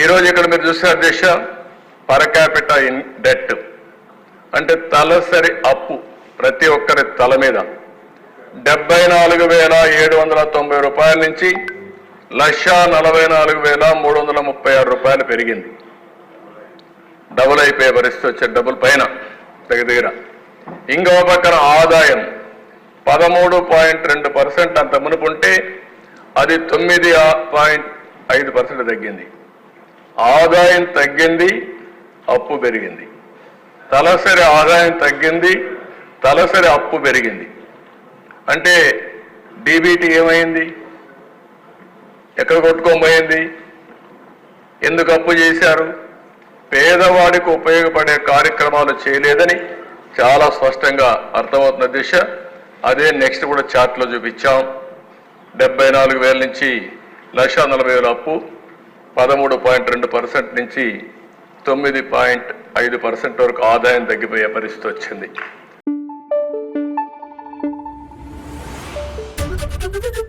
ఈరోజు ఇక్కడ మీరు చూస్తే అధ్యక్ష పర్ క్యాపిటల్ ఇన్ డెట్ అంటే తలసరి అప్పు ప్రతి ఒక్కరి తల మీద. డెబ్బై నాలుగు వేల ఏడు వందల తొంభై రూపాయల నుంచి లక్ష నలభై నాలుగు వేల మూడు వందల ముప్పై ఆరు రూపాయలు పెరిగింది. డబుల్ అయిపోయే పరిస్థితి వచ్చే డబుల్ పైన దగ్గర దగ్గర. ఇంకో పక్కన ఆదాయం పదమూడు పాయింట్ రెండు పర్సెంట్ అంత మునుపు ఉంటే అది తొమ్మిది పాయింట్ ఐదు పర్సెంట్ తగ్గింది. ఆదాయం తగ్గింది అప్పు పెరిగింది. తలసరి ఆదాయం తగ్గింది తలసరి అప్పు పెరిగింది. అంటే డీబీటీ ఏమైంది? ఎక్కడ కొట్టుకోబోయింది? ఎందుకు అప్పు చేశారు? పేదవాడికి ఉపయోగపడే కార్యక్రమాలు చేయలేదని చాలా స్పష్టంగా అర్థమవుతున్న దిశ అదే నెక్స్ట్ కూడా చార్ట్లో చూపించాం. డెబ్బై నాలుగు వేల నుంచి లక్ష నలభై వేల అప్పు. పదమూడు పాయింట్ రెండు పర్సెంట్ నుంచి తొమ్మిది పాయింట్ ఐదు పర్సెంట్ వరకు ఆదాయం తగ్గిపోయే పరిస్థితి వచ్చింది Thank you.